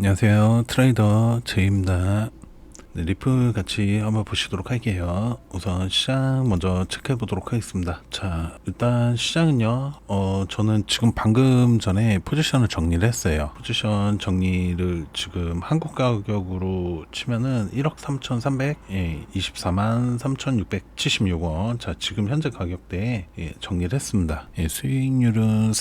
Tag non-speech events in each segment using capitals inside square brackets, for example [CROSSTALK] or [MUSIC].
안녕하세요. 트레이더 제이입니다. 네, 리플 같이 한번 보시도록 할게요. 우선 시장 먼저 체크해 보도록 하겠습니다. 자, 일단 시장은요, 어, 저는 지금 방금 전에 포지션을 정리를 했어요. 포지션 정리를 지금 한국 가격으로 치면은 1억 3,300, 예, 24만 3,676원. 자, 지금 현재 가격대에 예, 정리를 했습니다. 예, 수익률은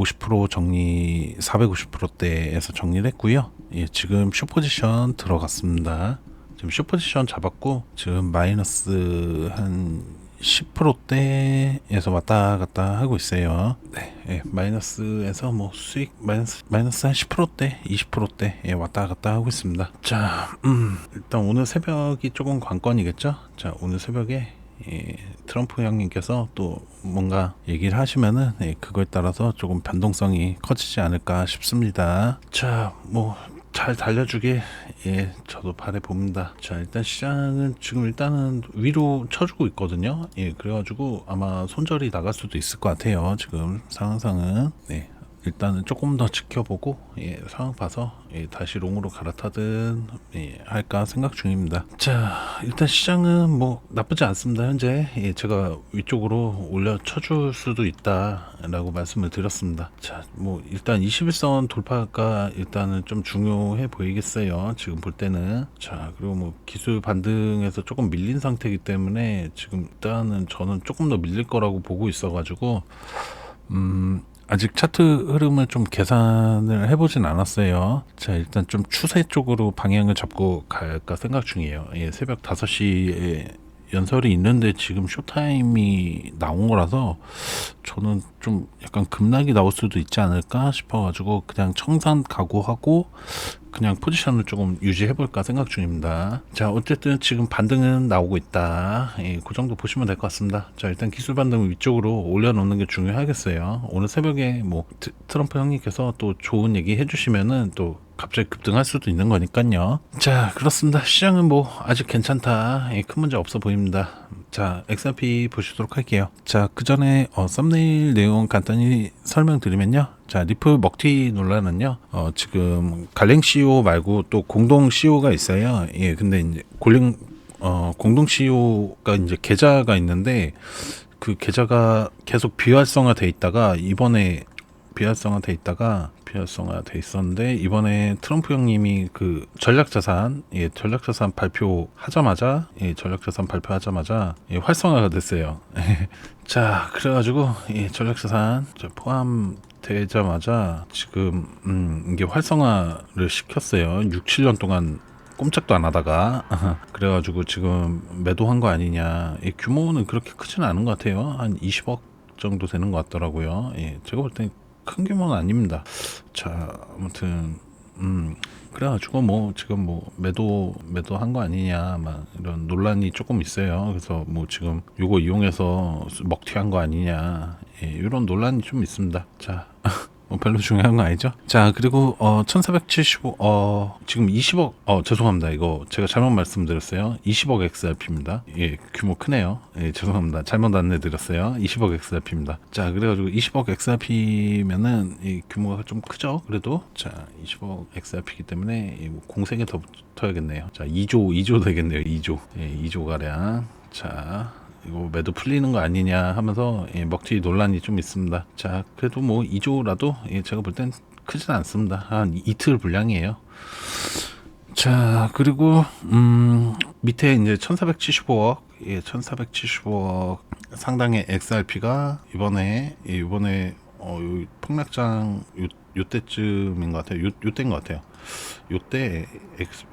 450% 정리, 450%대에서 정리를 했고요. 예, 지금 숏포지션 들어갔습니다. 지금 숏포지션 잡았고 지금 마이너스 한 10%대에서 왔다 갔다 하고 있어요. 네, 예, 마이너스에서 뭐 수익 마이너스 마이너스 한 10%대, 20%대 예, 왔다 갔다 하고 있습니다. 자, 음, 일단 오늘 새벽이 조금 관건이겠죠. 자, 오늘 새벽에 예, 트럼프 형님께서 또 뭔가 얘기를 하시면은 예, 그거에 따라서 조금 변동성이 커지지 않을까 싶습니다. 자, 뭐 잘 달려주게 예 저도 바래 봅니다. 자 일단 시장은 지금 일단은 위로 쳐주고 있거든요. 예 그래가지고 아마 손절이 나갈 수도 있을 것 같아요. 지금 상황상은 네 일단은 조금 더 지켜보고 예, 상황 봐서 예, 다시 롱으로 갈아타든 예, 할까 생각 중입니다. 자 일단 시장은 뭐 나쁘지 않습니다. 현재 예, 제가 위쪽으로 올려 쳐줄 수도 있다라고 말씀을 드렸습니다. 자뭐 일단 21선 돌파가 일단은 좀 중요해 보이겠어요. 지금 볼 때는 자 그리고 뭐 기술 반등에서 조금 밀린 상태이기 때문에 지금 일단은 저는 조금 더 밀릴 거라고 보고 있어가지고 음. 아직 차트 흐름을 좀 계산을 해보진 않았어요. 자, 일단 좀 추세 쪽으로 방향을 잡고 갈까 생각 중이에요. 예, 새벽 5시에 연설이 있는데 지금 쇼타임이 나온 거라서 저는 좀 약간 급락이 나올 수도 있지 않을까 싶어가지고 그냥 청산 각오하고 그냥 포지션을 조금 유지해볼까 생각 중입니다. 자, 어쨌든 지금 반등은 나오고 있다. 예, 그 정도 보시면 될 것 같습니다. 자, 일단 기술 반등 위쪽으로 올려놓는 게 중요하겠어요. 오늘 새벽에 뭐 트, 트럼프 형님께서 또 좋은 얘기 해주시면은 또 갑자기 급등할 수도 있는 거니까요. 자, 그렇습니다. 시장은 뭐 아직 괜찮다. 예, 큰 문제 없어 보입니다. 자, XRP 보시도록 할게요. 자, 그 전에 어, 썸네일 내용 간단히 설명드리면요. 자, 리플 먹튀 논란은요. 어, 지금 갈랭 CEO 말고 또 공동 CEO가 있어요. 예, 근데 이제 골링 어, 공동 CEO가 이제 계좌가 있는데 그 계좌가 계속 비활성화 돼 있다가 이번에 비활성화 돼 있다가 비활성화 돼 있었는데 이번에 트럼프 형님이 그 전략자산 예 전략자산 발표하자마자 예 전략자산 발표하자마자 예, 활성화가 됐어요. [LAUGHS] 자 그래가지고 예 전략자산 포함 되자마자 지금 음 이게 활성화를 시켰어요. 6, 7년 동안 꼼짝도 안 하다가. [LAUGHS] 그래가지고 지금 매도한 거 아니냐. 이 규모는 그렇게 크지는 않은 것 같아요. 한 20억 정도 되는 것 같더라고요. 예 제가 볼 땐 큰 규모는 아닙니다. 자 아무튼 음 그래가지고 뭐 지금 뭐 매도 매도한 거 아니냐 막 이런 논란이 조금 있어요. 그래서 뭐 지금 요거 이용해서 먹튀한 거 아니냐. 예, 이런 논란이 좀 있습니다. 자 뭐 별로 중요한 거 아니죠? 자 그리고 어 1475, 어 지금 20억, 어 죄송합니다 이거 제가 잘못 말씀드렸어요. 20억 XRP입니다. 예 규모 크네요. 예 죄송합니다. 잘못 안내드렸어요. 20억 XRP입니다. 자 그래가지고 20억 XRP면은 이 규모가 좀 크죠? 그래도 자 20억 XRP이기 때문에 이뭐 공생에 더 붙어야겠네요. 자 2조 2조 되겠네요. 2조 예 2조 가량 자. 이거 매도 풀리는 거 아니냐 하면서 예, 먹튀 논란이 좀 있습니다. 자, 그래도 뭐 2조라도 예, 제가 볼 땐 크진 않습니다. 한 이틀 분량이에요. 자, 그리고 음, 밑에 이제 1,475억, 예, 1,475억 상당의 XRP가 이번에 예, 이번에 어, 요 폭락장 요, 요때쯤인 것 같아요. 요, 요때인 것 같아요. 요때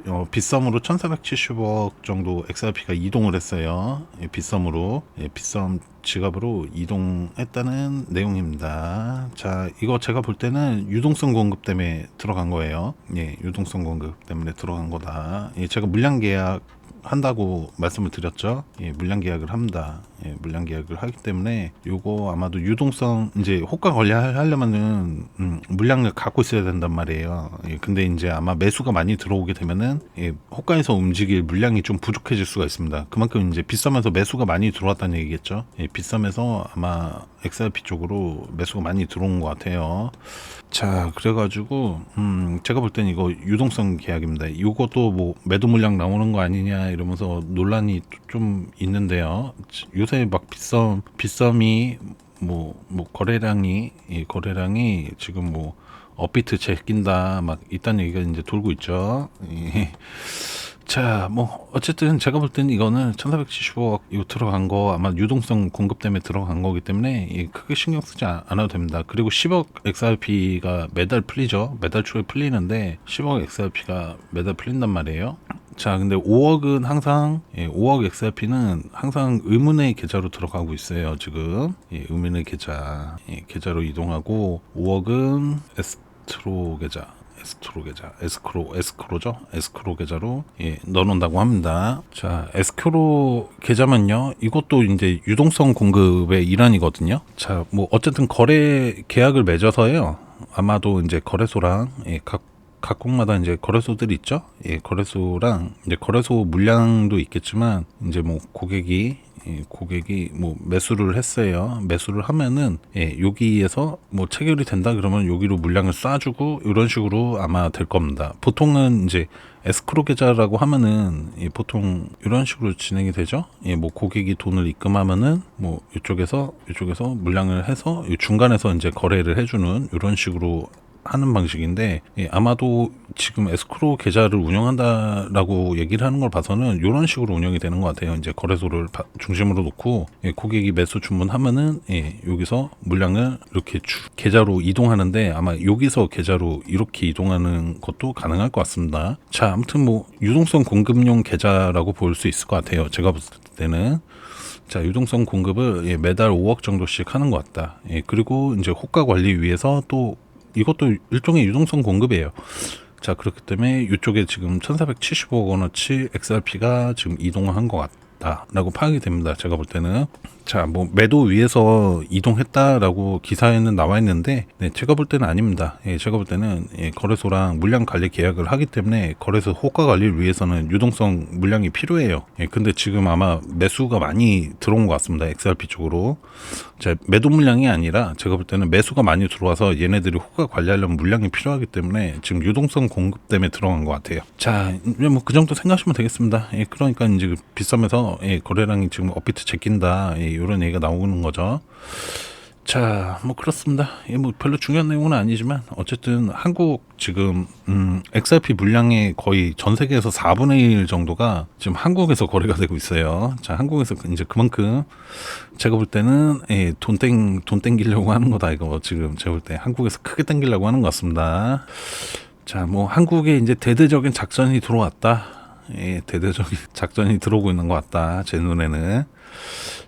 어, 빗썸으로 1470억 정도 XRP가 이동을 했어요. 예, 빗썸으로 예, 빗썸 지갑으로 이동했다는 내용입니다. 자, 이거 제가 볼 때는 유동성 공급 때문에 들어간 거예요. 예, 유동성 공급 때문에 들어간 거다. 예, 제가 물량 계약 한다고 말씀을 드렸죠. 예, 물량 계약을 합니다. 예, 물량 계약을 하기 때문에 요거 아마도 유동성 이제 호가 관리하려면은 음, 물량을 갖고 있어야 된단 말이에요. 예, 근데 이제 아마 매수가 많이 들어오게 되면은 예, 호가에서 움직일 물량이 좀 부족해질 수가 있습니다. 그만큼 이제 비싸면서 매수가 많이 들어왔다는 얘기겠죠. 예, 비싸면서 아마 XRP 쪽으로 매수가 많이 들어온 것 같아요. 자, 그래가지고 음, 제가 볼 땐 이거 유동성 계약입니다. 이것도 뭐 매도 물량 나오는 거 아니냐 이러면서 논란이 좀 있는데요. 요새 막 비썸 비썸이 뭐, 뭐 거래량이 이 거래량이 지금 뭐 업비트 제낀다 막 이딴 얘기가 이제 돌고 있죠. 예. 자, 뭐 어쨌든 제가 볼 때는 이거는 1,475억 이거 들어간 거 아마 유동성 공급 때문에 들어간 거기 때문에 예, 크게 신경 쓰지 않- 않아도 됩니다. 그리고 10억 XRP가 매달 풀리죠. 매달 초에 풀리는데 10억 XRP가 매달 풀린단 말이에요. 자, 근데 5억은 항상 예, 5억 XRP는 항상 의문의 계좌로 들어가고 있어요. 지금 예, 의문의 계좌 예, 계좌로 이동하고 5억은 에스트로 계좌 에스크로 계좌, 에스크로, 에스크로죠? 에스크로 계좌로 예, 넣어놓는다고 합니다. 자, 에스크로 계좌면요, 이것도 이제 유동성 공급의 일환이거든요. 자, 뭐 어쨌든 거래 계약을 맺어서요, 아마도 이제 거래소랑 예, 각 각국마다 이제 거래소들이 있죠. 예, 거래소랑 이제 거래소 물량도 있겠지만 이제 뭐 고객이 예, 고객이 뭐 매수를 했어요. 매수를 하면은 예, 여기에서 뭐 체결이 된다 그러면 여기로 물량을 쏴주고 이런 식으로 아마 될 겁니다. 보통은 이제 에스크로 계좌라고 하면은 예, 보통 이런 식으로 진행이 되죠. 예, 뭐 고객이 돈을 입금하면은 뭐 이쪽에서 이쪽에서 물량을 해서 이 중간에서 이제 거래를 해주는 이런 식으로 하는 방식인데 예, 아마도 지금 에스크로 계좌를 운영한다라고 얘기를 하는 걸 봐서는 이런 식으로 운영이 되는 것 같아요. 이제 거래소를 바- 중심으로 놓고 예, 고객이 매수 주문하면은 예, 여기서 물량을 이렇게 주- 계좌로 이동하는데 아마 여기서 계좌로 이렇게 이동하는 것도 가능할 것 같습니다. 자, 아무튼 뭐 유동성 공급용 계좌라고 볼 수 있을 것 같아요. 제가 봤을 때는. 자, 유동성 공급을 예, 매달 5억 정도씩 하는 것 같다. 예, 그리고 이제 호가 관리 위해서 또 이것도 일종의 유동성 공급이에요. 자, 그렇기 때문에 이쪽에 지금 1475억 원어치 XRP가 지금 이동한 것 같다라고 파악이 됩니다. 제가 볼 때는. 자, 뭐 매도 위에서 이동했다라고 기사에는 나와 있는데, 네, 제가 볼 때는 아닙니다. 예, 제가 볼 때는 예, 거래소랑 물량 관리 계약을 하기 때문에 거래소 호가 관리를 위해서는 유동성 물량이 필요해요. 예, 근데 지금 아마 매수가 많이 들어온 것 같습니다. XRP 쪽으로. 자, 매도 물량이 아니라 제가 볼 때는 매수가 많이 들어와서 얘네들이 호가 관리하려면 물량이 필요하기 때문에 지금 유동성 공급 때문에 들어간 것 같아요. 자, 뭐 그 정도 생각하시면 되겠습니다. 예, 그러니까 이제 비싸면서 예, 거래량이 지금 업비트 제낀다 예, 이런 얘기가 나오는 거죠. 자, 뭐 그렇습니다. 예, 뭐 별로 중요한 내용은 아니지만 어쨌든 한국 지금 음, XRP 물량의 거의 전 세계에서 4분의 1 정도가 지금 한국에서 거래가 되고 있어요. 자, 한국에서 그- 이제 그만큼 제가 볼 때는 예, 돈 땡, 돈 땡기려고 하는 거다 이거 지금 제가 볼 때 한국에서 크게 땡기려고 하는 것 같습니다. 자, 뭐 한국에 이제 대대적인 작전이 들어왔다. 예, 대대적인 작전이 들어오고 있는 것 같다. 제 눈에는.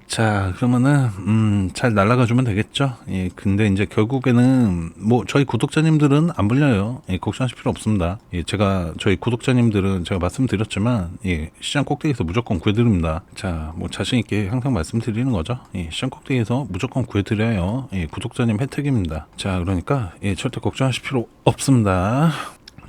자, 그러면은 음, 잘 날아가 주면 되겠죠. 예, 근데 이제 결국에는 뭐 저희 구독자님들은 안 불려요. 예, 걱정하실 필요 없습니다. 예, 제가 저희 구독자님들은 제가 말씀드렸지만 예, 시장 꼭대기에서 무조건 구해드립니다. 자, 뭐 자신 있게 항상 말씀드리는 거죠. 예, 시장 꼭대기에서 무조건 구해드려요. 예, 구독자님 혜택입니다. 자, 그러니까 예, 절대 걱정하실 필요 없습니다.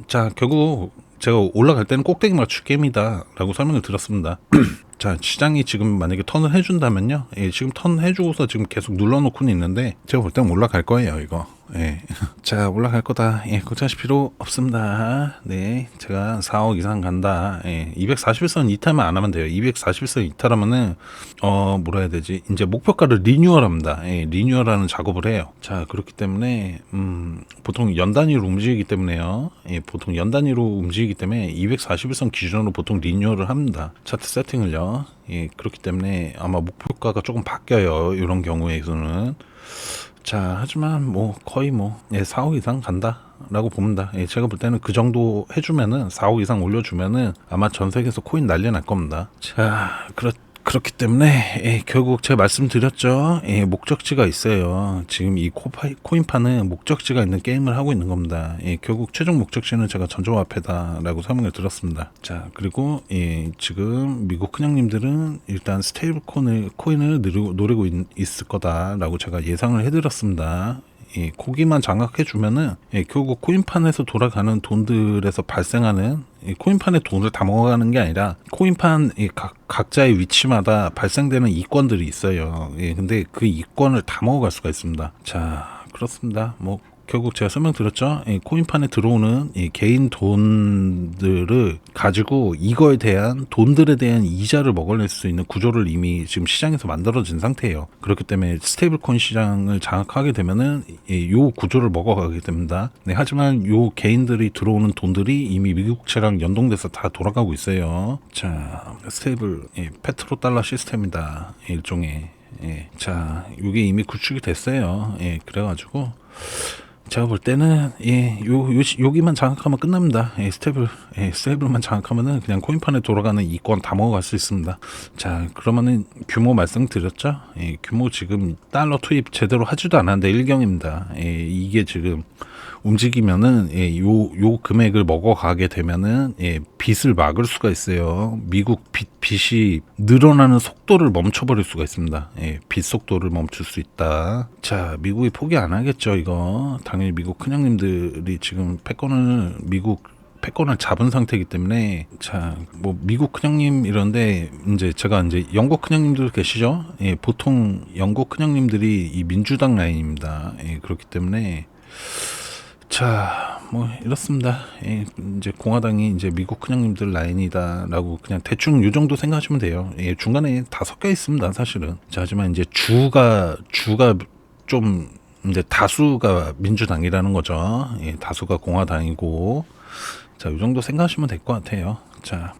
자, 결국 제가 올라갈 때는 꼭대기 맞출 게임이다라고 설명을 드렸습니다. [CLEARS THROAT] 자, 시장이 지금 만약에 턴을 해준다면요. 예, 지금 턴 해주고서 지금 계속 눌러놓고는 있는데, 제가 볼 때는 올라갈 거예요, 이거. 예. [LAUGHS] 자, 올라갈 거다. 예, 걱정하실 필요 없습니다. 네. 제가 4억 이상 간다. 예. 241선 이탈만 안 하면 돼요. 241선 이탈하면은, 어, 뭐라 해야 되지? 이제 목표가를 리뉴얼 합니다. 예, 리뉴얼하는 작업을 해요. 자, 그렇기 때문에, 음, 보통 연 단위로 움직이기 때문에요. 예, 보통 연 단위로 움직이기 때문에 241선 기준으로 보통 리뉴얼을 합니다. 차트 세팅을요. 예, 그렇기 때문에 아마 목표가가 조금 바뀌어요. 이런 경우에서는. 자, 하지만 뭐 거의 뭐 예, 4억 이상 간다 라고 봅니다. 예, 제가 볼 때는 그 정도 해주면은 4억 이상 올려주면은 아마 전 세계에서 코인 난리 날 겁니다. 자, 그렇 그렇기 때문에 예, 결국 제가 말씀드렸죠. 예, 목적지가 있어요. 지금 이 코파, 코인파는 목적지가 있는 게임을 하고 있는 겁니다. 예, 결국 최종 목적지는 제가 전조화폐다라고 설명을 드렸습니다. 자 그리고 예, 지금 미국 큰형님들은 일단 스테이블 코인을 코인을 노리고 있, 있을 거다라고 제가 예상을 해드렸습니다. 예, 거기만 장악해 주면은 예, 결국 코인판에서 돌아가는 돈들에서 발생하는 이 코인판의 돈을 다 먹어가는 게 아니라 코인판 이 각, 각자의 위치마다 발생되는 이권들이 있어요. 예, 근데 그 이권을 다 먹어갈 수가 있습니다. 자, 그렇습니다. 뭐 결국 제가 설명드렸죠. 이 코인판에 들어오는 이 개인 돈들을 가지고 이거에 대한 돈들에 대한 이자를 먹어낼 수 있는 구조를 이미 지금 시장에서 만들어진 상태예요. 그렇기 때문에 스테이블 코인 시장을 장악하게 되면은 이요 구조를 먹어가게 됩니다. 네, 하지만 요 개인들이 들어오는 돈들이 이미 미국채랑 연동돼서 다 돌아가고 있어요. 자, 스테이블 예, 페트로 달러 시스템이다. 일종의 예, 자, 이게 이미 구축이 됐어요. 예, 그래가지고 제가 볼 때는 예, 요, 요 시- 여기만 장악하면 끝납니다. 예, 스테이블, 예, 스테이블만 장악하면은 그냥 코인판에 돌아가는 이권 다 먹어갈 수 있습니다. 자, 그러면은 규모 말씀드렸죠? 예, 규모 지금 달러 투입 제대로 하지도 않았는데 일경입니다. 예, 이게 지금 움직이면은 예, 요, 요 금액을 먹어가게 되면은 예, 빚을 막을 수가 있어요. 미국 빚, 빚이 늘어나는 속도를 멈춰버릴 수가 있습니다. 예, 빚 속도를 멈출 수 있다. 자, 미국이 포기 안 하겠죠, 이거. 당연히 미국 큰형님들이 지금 패권을 미국 패권을 잡은 상태이기 때문에 자 뭐 미국 큰형님 이런데 이제 제가 이제 영국 큰형님들 계시죠? 예, 보통 영국 큰형님들이 이 민주당 라인입니다. 예, 그렇기 때문에 자, 뭐 이렇습니다. 예, 이제 공화당이 이제 미국 큰형님들 라인이다라고 그냥 대충 요 정도 생각하시면 돼요. 예, 중간에 다 섞여 있습니다, 사실은. 자, 하지만 이제 주가 주가 좀 이제 다수가 민주당이라는 거죠. 예, 다수가 공화당이고. 자, 요 정도 생각하시면 될 것 같아요. 자,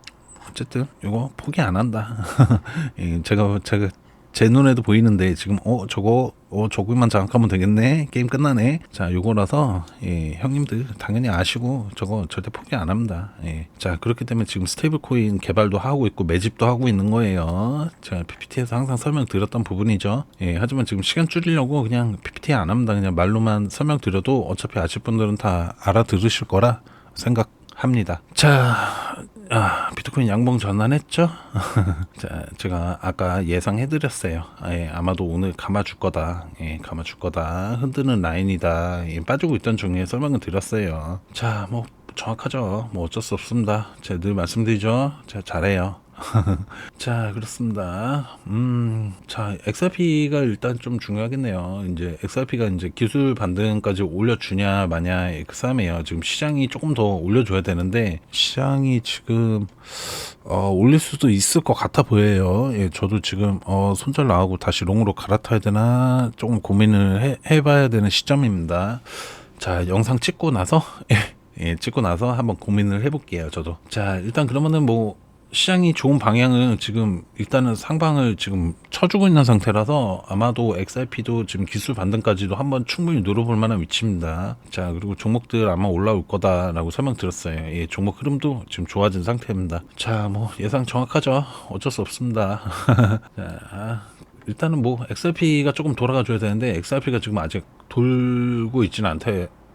어쨌든 요거 포기 안 한다. [LAUGHS] 예, 제가 제가 제 눈에도 보이는데 지금 어 저거 어 저거만 장악하면 되겠네? 게임 끝나네? 자 요거라서 예 형님들 당연히 아시고 저거 절대 포기 안 합니다. 예 자 그렇기 때문에 지금 스테이블 코인 개발도 하고 있고 매집도 하고 있는 거예요. 제가 PPT에서 항상 설명드렸던 부분이죠. 예 하지만 지금 시간 줄이려고 그냥 PPT 안 합니다. 그냥 말로만 설명드려도 어차피 아실 분들은 다 알아들으실 거라 생각합니다. 자 아, 비트코인 양봉 전환했죠? [LAUGHS] 자, 제가 아까 예상해드렸어요. 예, 아마도 오늘 감아줄 거다. 예, 감아줄 거다. 흔드는 라인이다. 예, 빠지고 있던 중에 설명을 드렸어요. 자, 뭐, 정확하죠. 뭐 어쩔 수 없습니다. 제가 늘 말씀드리죠. 제가 잘해요. [LAUGHS] 자, 그렇습니다. 음, 자, XRP가 일단 좀 중요하겠네요. 이제 XRP가 이제 기술 반등까지 올려주냐, 마냐의 그 싸움이에요. 지금 시장이 조금 더 올려줘야 되는데, 시장이 지금, 어, 올릴 수도 있을 것 같아 보여요. 예, 저도 지금, 어, 손절 나가고 다시 롱으로 갈아타야 되나, 조금 고민을 해, 해봐야 되는 시점입니다. 자, 영상 찍고 나서, [LAUGHS] 예, 예, 찍고 나서 한번 고민을 해볼게요, 저도. 자, 일단 그러면은 뭐, 시장이 좋은 방향은 지금 일단은 상방을 지금 쳐주고 있는 상태라서 아마도 XRP도 지금 기술 반등까지도 한번 충분히 누려볼 만한 위치입니다. 자, 그리고 종목들 아마 올라올 거다라고 설명드렸어요. 예, 종목 흐름도 지금 좋아진 상태입니다. 자, 뭐 예상 정확하죠. 어쩔 수 없습니다. [LAUGHS] 자, 일단은 뭐 XRP가 조금 돌아가 줘야 되는데 XRP가 지금 아직 돌고 있지는 않다.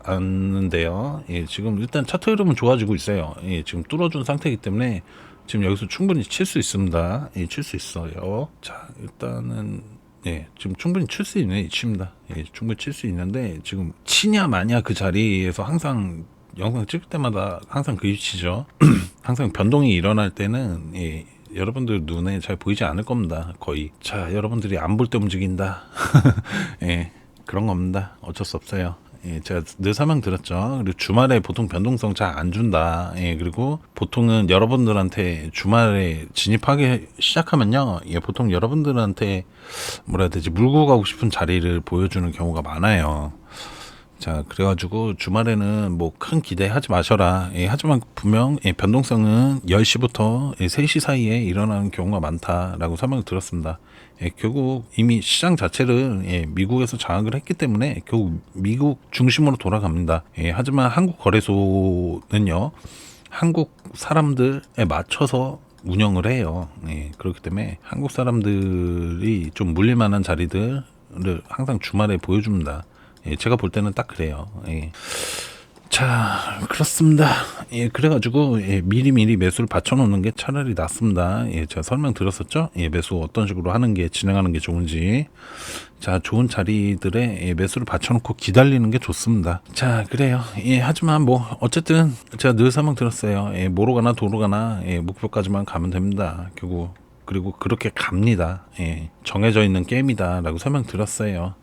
않는데요. 예, 지금 일단 차트 흐름은 좋아지고 있어요. 예, 지금 뚫어준 상태이기 때문에 지금 여기서 충분히 칠 수 있습니다. 예, 칠 수 있어요. 자, 일단은 예, 지금 충분히 칠 수 있는 위치입니다. 예, 충분히 칠 수 있는데 지금 치냐 마냐 그 자리에서 항상 영상 찍을 때마다 항상 그 위치죠. [CLEARS THROAT] 항상 변동이 일어날 때는 예, 여러분들 눈에 잘 보이지 않을 겁니다. 거의. 자, 여러분들이 안 볼 때 움직인다. [LAUGHS] 예, 그런 겁니다. 어쩔 수 없어요. 예, 제가 늘 설명 드렸죠. 그리고 주말에 보통 변동성 잘 안 준다. 예, 그리고 보통은 여러분들한테 주말에 진입하기 시작하면요. 예, 보통 여러분들한테 뭐라 해야 되지, 물고 가고 싶은 자리를 보여주는 경우가 많아요. 자, 그래가지고 주말에는 뭐 큰 기대하지 마셔라. 예, 하지만 분명 예, 변동성은 10시부터 예, 3시 사이에 일어나는 경우가 많다라고 설명을 들었습니다. 예, 결국 이미 시장 자체를 예, 미국에서 장악을 했기 때문에 결국 미국 중심으로 돌아갑니다. 예, 하지만 한국 거래소는요, 한국 사람들에 맞춰서 운영을 해요. 예, 그렇기 때문에 한국 사람들이 좀 물릴 만한 자리들을 항상 주말에 보여줍니다. 예, 제가 볼 때는 딱 그래요. 예. 자, 그렇습니다. 예, 그래가지고, 예, 미리미리 매수를 받쳐놓는 게 차라리 낫습니다. 예, 제가 설명드렸었죠? 예, 매수 어떤 식으로 하는 게, 진행하는 게 좋은지. 자, 좋은 자리들에 예, 매수를 받쳐놓고 기다리는 게 좋습니다. 자, 그래요. 예, 하지만 뭐, 어쨌든, 제가 늘 설명드렸어요. 예, 뭐로 가나 도로 가나, 예, 목표까지만 가면 됩니다. 결국. 그리고 그렇게 갑니다. 예, 정해져 있는 게임이다 라고 설명드렸어요.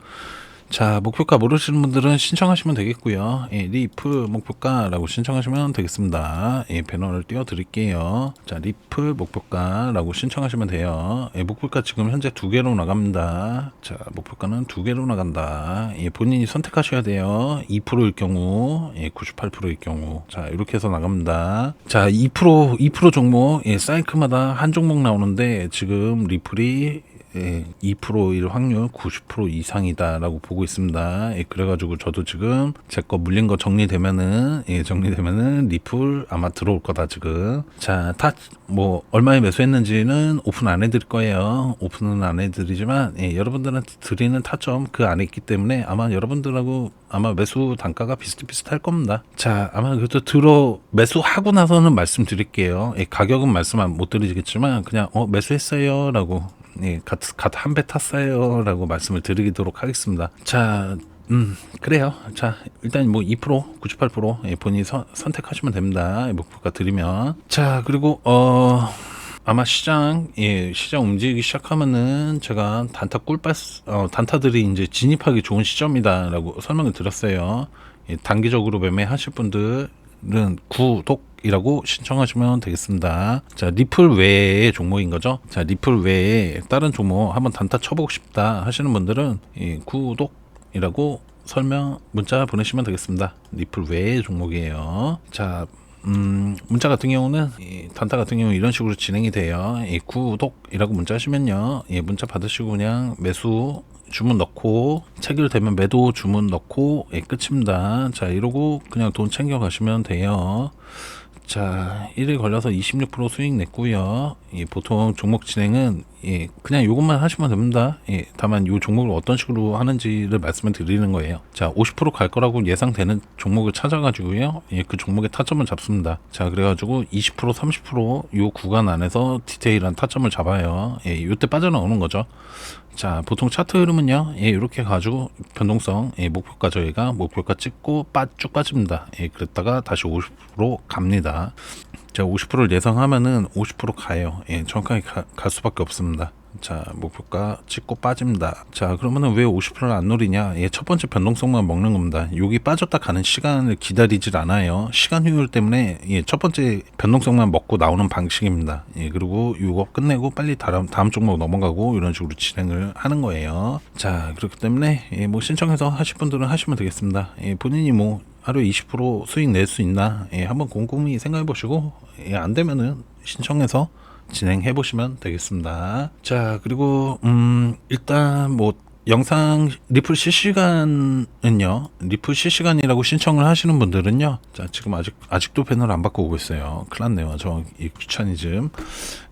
자, 목표가 모르시는 분들은 신청하시면 되겠고요. 예, 리프 목표가라고 신청하시면 되겠습니다. 예, 배너를 띄워 드릴게요. 자, 리프 목표가라고 신청하시면 돼요. 예, 목표가 지금 현재 두 개로 나갑니다. 자, 목표가는 두 개로 나간다. 예, 본인이 선택하셔야 돼요. 2%일 경우, 예, 98%일 경우. 자, 이렇게 해서 나갑니다. 자, 2% 2% 종목, 예, 사이클마다 한 종목 나오는데 지금 리플이 예, 2%일 확률 90% 이상이다라고 보고 있습니다. 예, 그래가지고 저도 지금 제 거 물린 거 정리되면은 예, 정리되면은 리플 아마 들어올 거다 지금. 자, 타뭐 얼마에 매수했는지는 오픈 안 해드릴 거예요. 오픈은 안 해드리지만 예, 여러분들한테 드리는 타점 그 안에 있기 때문에 아마 여러분들하고 아마 매수 단가가 비슷비슷할 겁니다. 자, 아마 그래도 들어 매수하고 나서는 말씀드릴게요. 예, 가격은 말씀 안- 못 드리겠지만 그냥 어 매수했어요라고 예, 갓한 배 탔어요 라고 말씀을 드리도록 하겠습니다. 자, 음, 그래요. 자, 일단 뭐 2%, 98% 예, 본인이 선, 선택하시면 됩니다. 예, 목표가 드리면. 자, 그리고 어 아마 시장 예 시장 움직이기 시작하면은 제가 단타 꿀빨 어, 단타들이 이제 진입하기 좋은 시점이다라고 설명을 드렸어요. 예, 단기적으로 매매하실 분들은 구독 이라고 신청하시면 되겠습니다. 자 리플 외의 종목인 거죠. 자 리플 외에 다른 종목 한번 단타 쳐보고 싶다 하시는 분들은 예, 구독이라고 설명 문자 보내시면 되겠습니다. 리플 외의 종목이에요. 자 음, 문자 같은 경우는 이 단타 같은 경우 이런 식으로 진행이 돼요. 이 구독이라고 문자 하시면요. 예, 문자 받으시고 그냥 매수 주문 넣고 체결되면 매도 주문 넣고 예, 끝입니다. 자, 이러고 그냥 돈 챙겨 가시면 돼요. 자, 1일 걸려서 26% 수익 냈고요. 예, 보통 종목 진행은 예, 그냥 이것만 하시면 됩니다. 예, 다만 이 종목을 어떤 식으로 하는지를 말씀을 드리는 거예요. 자, 50%갈 거라고 예상되는 종목을 찾아가지고요. 예, 그 종목의 타점을 잡습니다. 자, 그래가지고 20% 30%요 구간 안에서 디테일한 타점을 잡아요. 예, 이때 빠져나오는 거죠. 자, 보통 차트 흐름은요, 예, 이렇게 가지고 변동성, 예, 목표가 저희가 목표가 찍고 빠, 쭉 빠집니다. 예, 그랬다가 다시 50% 갑니다. 자, 50%를 예상하면은 50% 가요. 예, 정확하게 가, 갈 수밖에 없습니다. 자, 목표가 찍고 빠집니다. 자, 그러면은 왜 50%를 안 노리냐? 예, 첫 번째 변동성만 먹는 겁니다. 여기 빠졌다 가는 시간을 기다리질 않아요. 시간 효율 때문에 예, 첫 번째 변동성만 먹고 나오는 방식입니다. 예, 그리고 이거 끝내고 빨리 다음 다음 종목 넘어가고 이런 식으로 진행을 하는 거예요. 자, 그렇기 때문에 예, 뭐 신청해서 하실 분들은 하시면 되겠습니다. 예, 본인이 뭐 하루에 20% 수익 낼 수 있나? 예, 한번 곰곰이 생각해 보시고 예, 안 되면은 신청해서 진행해 보시면 되겠습니다. 자, 그리고 음 일단 뭐 영상 리플 실시간은요. 리플 실시간이라고 신청을 하시는 분들은요. 자, 지금 아직 아직도 패널 안 바꾸고 있어요. 큰일 났네요. 저 이 귀차니즘.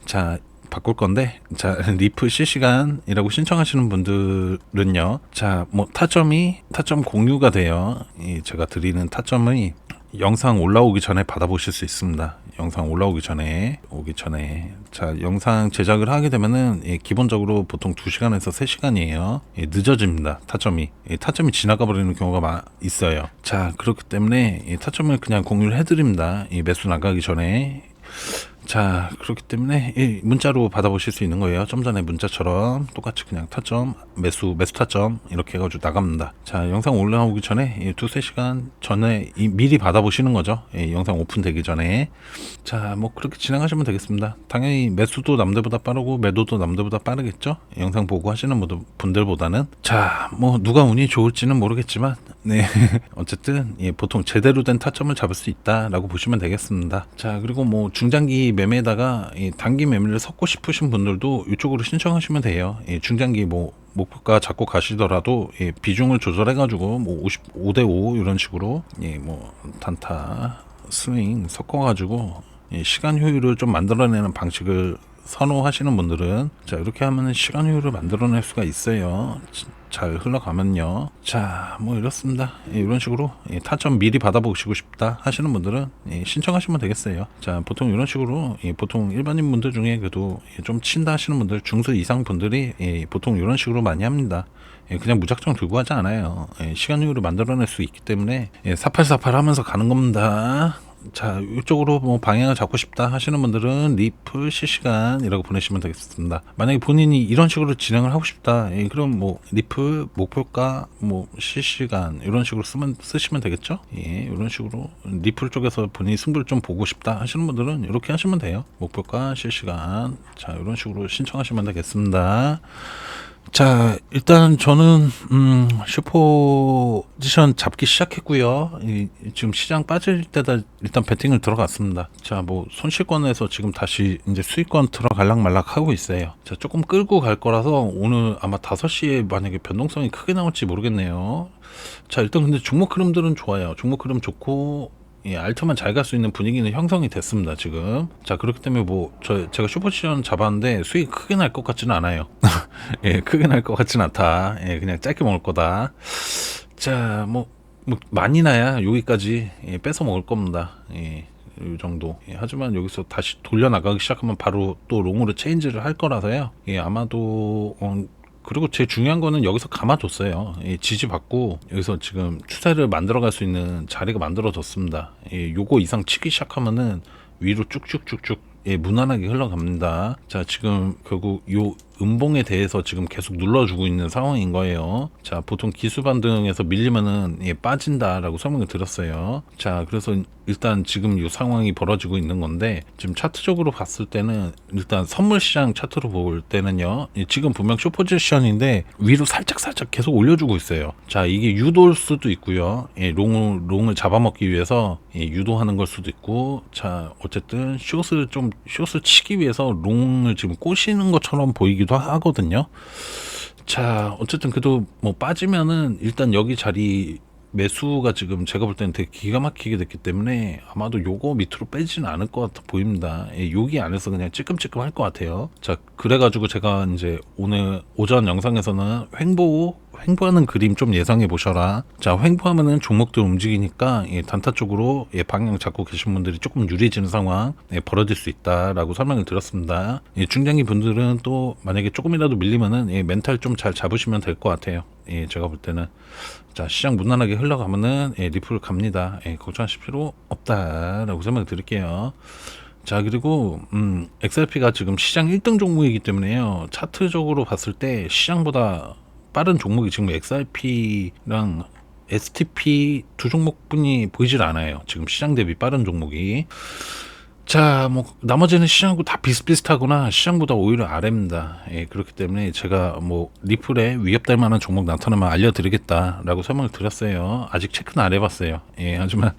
자, 바꿀 건데 자 [LAUGHS] 리플 실시간이라고 신청하시는 분들은요 자 뭐 타점이 타점 공유가 돼요 이 제가 드리는 타점이 영상 올라오기 전에 받아보실 수 있습니다. 영상 올라오기 전에 오기 전에. 자 영상 제작을 하게 되면은 예, 기본적으로 보통 2시간에서 3시간이에요. 예, 늦어집니다 타점이. 예, 타점이 지나가 버리는 경우가 마, 있어요. 자 그렇기 때문에 예, 타점을 그냥 공유를 해드립니다. 이 매수 나가기 전에 자 그렇기 때문에 이 문자로 받아보실 수 있는 거예요. 좀 전에 문자처럼 똑같이 그냥 타점 매수 매수 타점 이렇게 해가지고 나갑니다. 자 영상 올라오기 전에 이 두세 시간 전에 이 미리 받아보시는 거죠. 예, 영상 오픈되기 전에. 자 뭐 그렇게 진행하시면 되겠습니다. 당연히 매수도 남들보다 빠르고 매도도 남들보다 빠르겠죠? 영상 보고 하시는 분들- 분들보다는. 자 뭐 누가 운이 좋을지는 모르겠지만 네. [LAUGHS] 어쨌든 예, 보통 제대로 된 타점을 잡을 수 있다라고 보시면 되겠습니다. 자 그리고 뭐 중장기 매매에다가 이 단기 매매를 섞고 싶으신 분들도 이쪽으로 신청하시면 돼요. 예, 중장기 뭐 목표가 잡고 가시더라도 예, 비중을 조절해 가지고 뭐 55대 5 이런 식으로 예, 뭐 단타 스윙 섞어 가지고 예, 시간 효율을 좀 만들어내는 방식을 선호하시는 분들은 자 이렇게 하면 시간 효율을 만들어낼 수가 있어요. 지- 잘 흘러가면요. 자, 뭐 이렇습니다. 예, 이런 식으로 예, 타점 미리 받아보시고 싶다 하시는 분들은 예, 신청하시면 되겠어요. 자, 보통 이런 식으로 예, 보통 일반인 분들 중에 그래도 예, 좀 친다 하시는 분들 중수 이상 분들이 예, 보통 이런 식으로 많이 합니다. 예, 그냥 무작정 들고 하지 않아요. 예, 시간 효율을 만들어낼 수 있기 때문에 예, 사팔사팔 하면서 가는 겁니다. 자, 이쪽으로 뭐 방향을 잡고 싶다 하시는 분들은 리플 실시간이라고 보내시면 되겠습니다. 만약에 본인이 이런 식으로 진행을 하고 싶다, 예, 그럼 뭐 리플 목표가 뭐 실시간 이런 식으로 쓰면 쓰시면 되겠죠? 예, 이런 식으로 리플 쪽에서 본인이 승부를 좀 보고 싶다 하시는 분들은 이렇게 하시면 돼요. 목표가 실시간, 자 이런 식으로 신청하시면 되겠습니다. 자, 일단 저는 음, 슈퍼지션 잡기 시작했고요. 이, 지금 시장 빠질 때다 일단 배팅을 들어갔습니다. 자, 뭐 손실권에서 지금 다시 이제 수익권 들어갈락 말락 하고 있어요. 자, 조금 끌고 갈 거라서 오늘 아마 5시에 만약에 변동성이 크게 나올지 모르겠네요. 자, 일단 근데 종목 흐름들은 좋아요. 종목 흐름 좋고 예, 알트만 잘 갈 수 있는 분위기는 형성이 됐습니다 지금 자 그렇기 때문에 뭐 저 제가 슈퍼시전 잡았는데 수익 크게 날 것 같지는 않아요 [LAUGHS] 예 크게 날 것 같지는 않다 예 그냥 짧게 먹을 거다 자뭐 뭐 많이 나야 여기까지 예, 뺏어 먹을 겁니다 예. 이 정도. 예, 하지만 여기서 다시 돌려 나가기 시작하면 바로 또 롱으로 체인지를 할 거라서요. 예, 아마도 어, 그리고 제일 중요한 거는 여기서 감아줬어요. 예, 지지받고 여기서 지금 추세를 만들어갈 수 있는 자리가 만들어졌습니다. 예, 요거 이상 치기 시작하면은 위로 쭉쭉쭉쭉 예, 무난하게 흘러갑니다. 자, 지금 결국 요 음봉에 대해서 지금 계속 눌러주고 있는 상황인 거예요. 자, 보통 기수 반등에서 밀리면은 예, 빠진다라고 설명을 드렸어요. 자, 그래서 일단 지금 이 상황이 벌어지고 있는 건데 지금 차트적으로 봤을 때는 일단 선물 시장 차트로 볼 때는요. 예, 지금 분명 쇼포지션인데 위로 살짝 살짝 계속 올려주고 있어요. 자, 이게 유도일 수도 있고요. 예, 롱을 롱을 잡아먹기 위해서 예, 유도하는 걸 수도 있고 자, 어쨌든 숏을 좀 숏을 치기 위해서 롱을 지금 꼬시는 것처럼 보이기도 하거든요. 자, 어쨌든 그래도 뭐 빠지면은 일단 여기 자리 매수가 지금 제가 볼 때는 되게 기가 막히게 됐기 때문에 아마도 요거 밑으로 빼지는 않을 것 같아 보입니다. 예, 여기 안에서 그냥 찌끔찌끔 할 것 같아요. 자, 그래가지고 제가 이제 오늘 오전 영상에서는 횡보 횡보하는 그림 좀 예상해 보셔라. 자, 횡보하면은 종목들 움직이니까 예, 단타 쪽으로 예, 방향 잡고 계신 분들이 조금 유리해지는 상황 예, 벌어질 수 있다라고 설명을 드렸습니다. 예, 중장기 분들은 또 만약에 조금이라도 밀리면은 예, 멘탈 좀 잘 잡으시면 될 것 같아요. 예, 제가 볼 때는 자 시장 무난하게 흘러가면은 예, 리플 갑니다. 예, 걱정하실 필요 없다라고 설명 드릴게요. 자 그리고 음, XRP가 지금 시장 1등 종목이기 때문에요. 차트적으로 봤을 때 시장보다 빠른 종목이 지금 XRP랑 STP 두 종목뿐이 보이질 않아요. 지금 시장 대비 빠른 종목이. 자, 뭐 나머지는 시장하고 다 비슷비슷하거나 시장보다 오히려 아래입니다. 예, 그렇기 때문에 제가 뭐 리플에 위협될 만한 종목 나타나면 알려드리겠다라고 설명을 드렸어요. 아직 체크는 안 해봤어요. 예, 하지만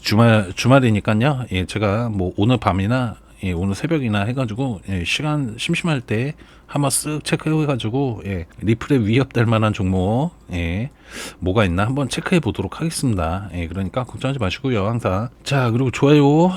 주말 주말이니까요. 예, 제가 뭐 오늘 밤이나 예, 오늘 새벽이나 해가지고 예, 시간 심심할 때 한번 쓱 체크해가지고 예, 리플에 위협될 만한 종목 예, 뭐가 있나 한번 체크해 보도록 하겠습니다. 예, 그러니까 걱정하지 마시고요 항상 자 그리고 좋아요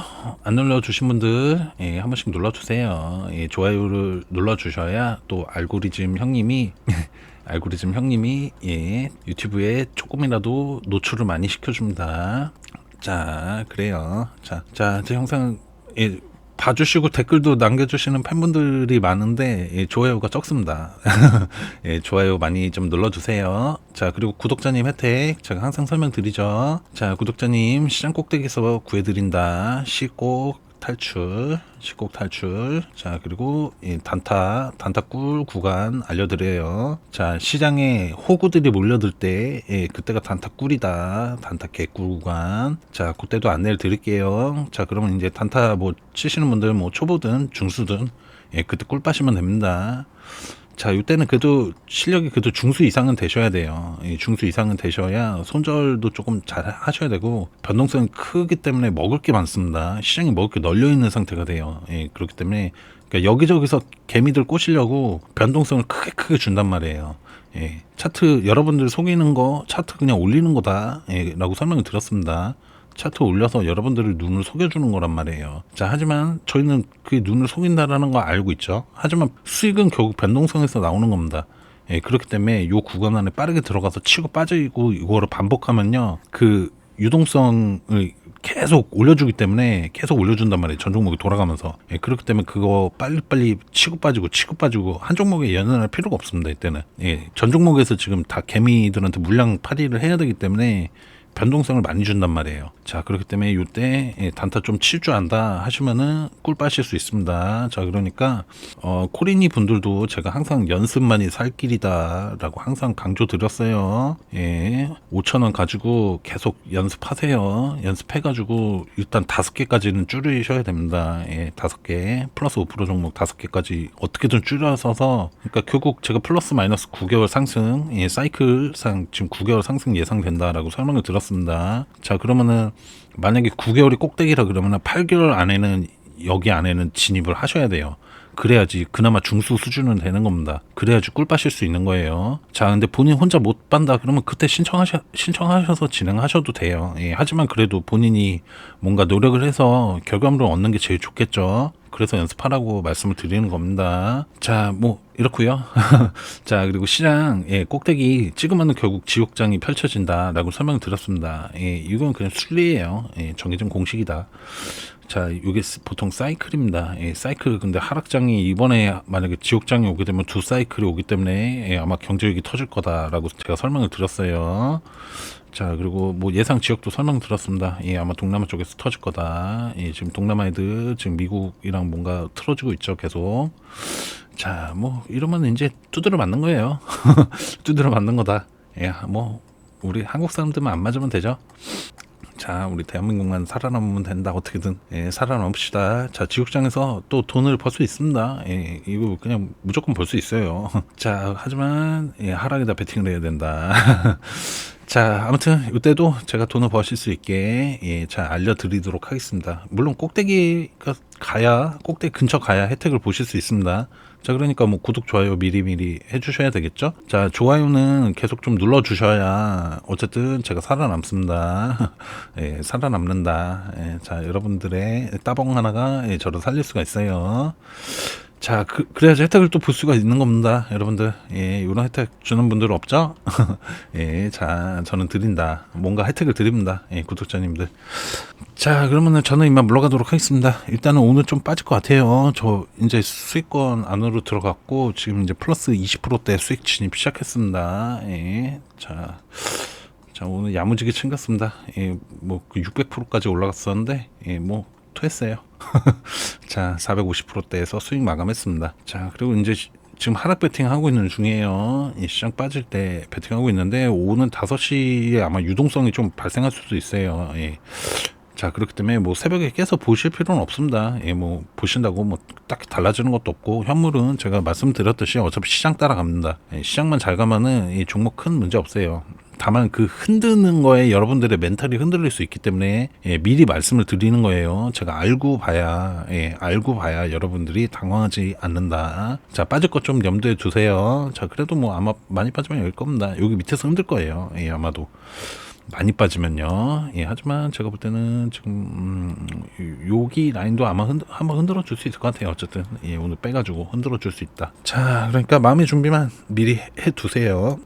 안 눌러주신 분들 예, 한 번씩 눌러주세요. 예, 좋아요를 눌러주셔야 또 알고리즘 형님이 [LAUGHS] 알고리즘 형님이 예, 유튜브에 조금이라도 노출을 많이 시켜줍니다. 자 그래요. 자, 자, 제 영상 예, 봐주시고 댓글도 남겨주시는 팬분들이 많은데 예, 좋아요가 적습니다. [LAUGHS] 예, 좋아요 많이 좀 눌러주세요. 자 그리고 구독자님 혜택 제가 항상 설명드리죠. 자 구독자님 시장 꼭대기에서 구해드린다. 시꼭 탈출, 시곡 탈출. 자, 그리고 이 단타, 단타꿀 구간 알려드려요. 자, 시장에 호구들이 몰려들 때, 예, 그때가 단타꿀이다. 단타 개꿀 구간. 자, 그때도 안내를 드릴게요. 자, 그러면 이제 단타 뭐 치시는 분들 뭐 초보든 중수든, 예, 그때 꿀 빠시면 됩니다. 자, 이때는 그래도 실력이 그래도 중수 이상은 되셔야 돼요. 이 중수 이상은 되셔야 손절도 조금 잘 하셔야 되고 변동성이 크기 때문에 먹을 게 많습니다. 시장이 먹을 게 널려 있는 상태가 돼요. 예, 그렇기 때문에 그러니까 여기저기서 개미들 꼬시려고 변동성을 크게 크게 준단 말이에요. 예, 차트 여러분들 속이는 거 차트 그냥 올리는 거다. 예, 라고 설명을 드렸습니다. 차트 올려서 여러분들을 눈을 속여주는 거란 말이에요. 자, 하지만 저희는 그 눈을 속인다라는 거 알고 있죠. 하지만 수익은 결국 변동성에서 나오는 겁니다. 예, 그렇기 때문에 요 구간 안에 빠르게 들어가서 치고 빠지고 이거를 반복하면요. 그 유동성을 계속 올려주기 때문에 계속 올려준단 말이에요. 전 종목이 돌아가면서. 예, 그렇기 때문에 그거 빨리빨리 치고 빠지고 치고 빠지고 한 종목에 연연할 필요가 없습니다. 이때는. 예, 전 종목에서 지금 다 개미들한테 물량 파리를 해야 되기 때문에 변동성을 많이 준단 말이에요. 자, 그렇기 때문에 이때 예, 단타 좀 칠 줄 안다 하시면은 꿀 빠실 수 있습니다. 자, 그러니까 어, 코리니 분들도 제가 항상 연습만이 살 길이다라고 항상 강조 드렸어요. 예, 5천 원 가지고 계속 연습하세요. 연습해가지고 일단 다섯 개까지는 줄이셔야 됩니다. 예, 다섯 개 플러스 5% 종목 다섯 개까지 어떻게든 줄여서서 그러니까 결국 제가 플러스 마이너스 9개월 상승 예, 사이클상 지금 9개월 상승 예상된다라고 설명을 들었습니다. 자 그러면은 만약에 9개월이 꼭대기라 그러면은 8개월 안에는 여기 안에는 진입을 하셔야 돼요. 그래야지 그나마 중수 수준은 되는 겁니다. 그래야지 꿀 빠실 수 있는 거예요. 자, 근데 본인 혼자 못 반다 그러면 그때 신청하셔 신청하셔서 진행하셔도 돼요. 예, 하지만 그래도 본인이 뭔가 노력을 해서 결과물을 얻는 게 제일 좋겠죠. 그래서 연습하라고 말씀을 드리는 겁니다. 자, 뭐 이렇고요. [LAUGHS] 자, 그리고 시장 예, 꼭대기 찍으면 결국 지옥장이 펼쳐진다라고 설명을 드렸습니다. 예, 이건 그냥 순리예요. 예, 정해진 공식이다. 자, 이게 보통 사이클입니다. 예, 사이클 근데 하락장이 이번에 만약에 지옥장이 오게 되면 두 사이클이 오기 때문에 예, 아마 경제력이 터질 거다라고 제가 설명을 드렸어요. 자, 그리고 뭐 예상 지역도 설명 드렸습니다. 예, 아마 동남아 쪽에서 터질 거다. 예, 지금 동남아 애들 지금 미국이랑 뭔가 틀어지고 있죠, 계속. 자, 뭐 이러면 이제 두드려 맞는 거예요. [LAUGHS] 두드려 맞는 거다. 예, 뭐 우리 한국 사람들만 안 맞으면 되죠. 자, 우리 대한민국만 살아남으면 된다. 어떻게든 예, 살아남읍시다. 자, 지국장에서 또 돈을 벌 수 있습니다. 예, 이거 그냥 무조건 벌 수 있어요. [LAUGHS] 자, 하지만 예, 하락에다 베팅을 해야 된다. [LAUGHS] 자, 아무튼 이때도 제가 돈을 버실 수 있게 예, 잘 알려드리도록 하겠습니다. 물론 꼭대기가 가야 꼭대기 근처 가야 혜택을 보실 수 있습니다. 자, 그러니까 뭐 구독, 좋아요 미리미리 해주셔야 되겠죠? 자, 좋아요는 계속 좀 눌러주셔야 어쨌든 제가 살아남습니다. [LAUGHS] 예, 살아남는다. 예, 자, 여러분들의 따봉 하나가 예, 저를 살릴 수가 있어요. 자, 그, 그래야지 혜택을 또 볼 수가 있는 겁니다. 여러분들. 예, 이런 혜택 주는 분들 없죠? [LAUGHS] 예, 자, 저는 드린다. 뭔가 혜택을 드립니다. 예, 구독자님들. 자, 그러면은 저는 이만 물러가도록 하겠습니다. 일단은 오늘 좀 빠질 것 같아요. 저 이제 수익권 안으로 들어갔고, 지금 이제 플러스 20%대 수익 진입 시작했습니다. 예, 자. 자, 오늘 야무지게 챙겼습니다. 예, 뭐, 그 600%까지 올라갔었는데, 예, 뭐, 토했어요. [LAUGHS] 자, 450%대에서 수익 마감했습니다. 자, 그리고 이제 시- 지금 하락 배팅 하고 있는 중이에요. 이 시장 빠질 때 배팅하고 있는데 오는 5시에 아마 유동성이 좀 발생할 수도 있어요. 예. 자, 그렇기 때문에 뭐 새벽에 깨서 보실 필요는 없습니다. 예, 뭐 보신다고 뭐 딱히 달라지는 것도 없고 현물은 제가 말씀드렸듯이 어차피 시장 따라갑니다. 예, 시장만 잘 가면은 이 종목 큰 문제 없어요. 다만 그 흔드는 거에 여러분들의 멘탈이 흔들릴 수 있기 때문에 예, 미리 말씀을 드리는 거예요. 제가 알고 봐야 예, 알고 봐야 여러분들이 당황하지 않는다. 자 빠질 것 좀 염두에 두세요. 자 그래도 뭐 아마 많이 빠지면 여기 겁니다. 여기 밑에서 흔들 거예요. 예, 아마도. 많이 빠지면요. 예, 하지만 제가 볼 때는 지금 음, 여기 라인도 아마 흔들, 한번 흔들어 줄 수 있을 것 같아요. 어쨌든 예, 오늘 빼가지고 흔들어 줄 수 있다. 자, 그러니까 마음의 준비만 미리 해 두세요.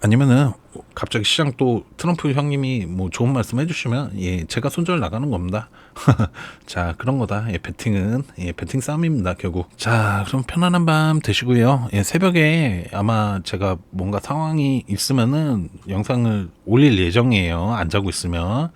아니면은 갑자기 시장 또 트럼프 형님이 뭐 좋은 말씀 해주시면 예 제가 손절 나가는 겁니다. [LAUGHS] 자 그런 거다. 예 배팅은 예 배팅 싸움입니다 결국. 자 그럼 편안한 밤 되시고요. 예 새벽에 아마 제가 뭔가 상황이 있으면은 영상을 올릴 예정이에요. 안 자고 있으면.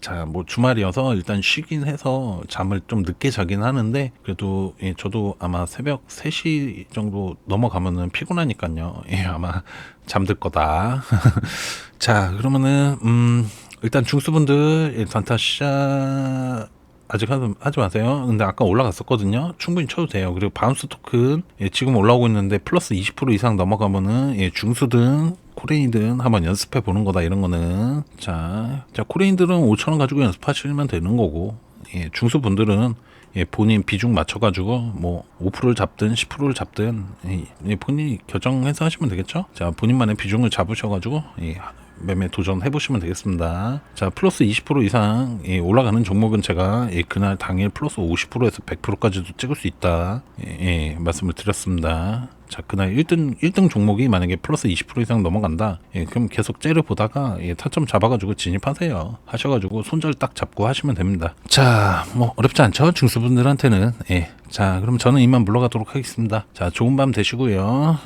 자, 뭐 주말이어서 일단 쉬긴 해서 잠을 좀 늦게 자긴 하는데 그래도 예, 저도 아마 새벽 3시 정도 넘어가면은 피곤하니까요. 예, 아마 잠들 거다. [LAUGHS] 자, 그러면은 음 일단 중수분들 예, 단타 시작 아직 하지, 마세요. 근데 아까 올라갔었거든요. 충분히 쳐도 돼요. 그리고 바운스 토큰 예, 지금 올라오고 있는데 플러스 20% 이상 넘어가면은 예, 중수든 코레인든 한번 연습해 보는 거다 이런 거는 자, 자 코레인들은 5천 원 가지고 연습하시면 되는 거고 예, 중수분들은 예, 본인 비중 맞춰가지고 뭐 5%를 잡든 10%를 잡든 예, 예, 본인이 결정해서 하시면 되겠죠. 자 본인만의 비중을 잡으셔가지고 예, 매매 도전해 보시면 되겠습니다. 자 플러스 20% 이상 예, 올라가는 종목은 제가 예, 그날 당일 플러스 50%에서 100%까지도 찍을 수 있다. 예, 예, 말씀을 드렸습니다. 자 그날 1등 1등 종목이 만약에 플러스 20% 이상 넘어간다. 예, 그럼 계속 째려 보다가 예, 타점 잡아가지고 진입하세요. 하셔가지고 손절 딱 잡고 하시면 됩니다. 자 뭐 어렵지 않죠 중수분들한테는. 예. 자 그럼 저는 이만 물러가도록 하겠습니다. 자 좋은 밤 되시고요.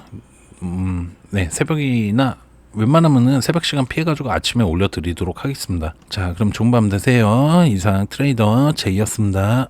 음, 네, 새벽이나 웬만하면은 새벽 시간 피해가지고 아침에 올려드리도록 하겠습니다. 자, 그럼 좋은 밤 되세요. 이상 트레이더 제이였습니다.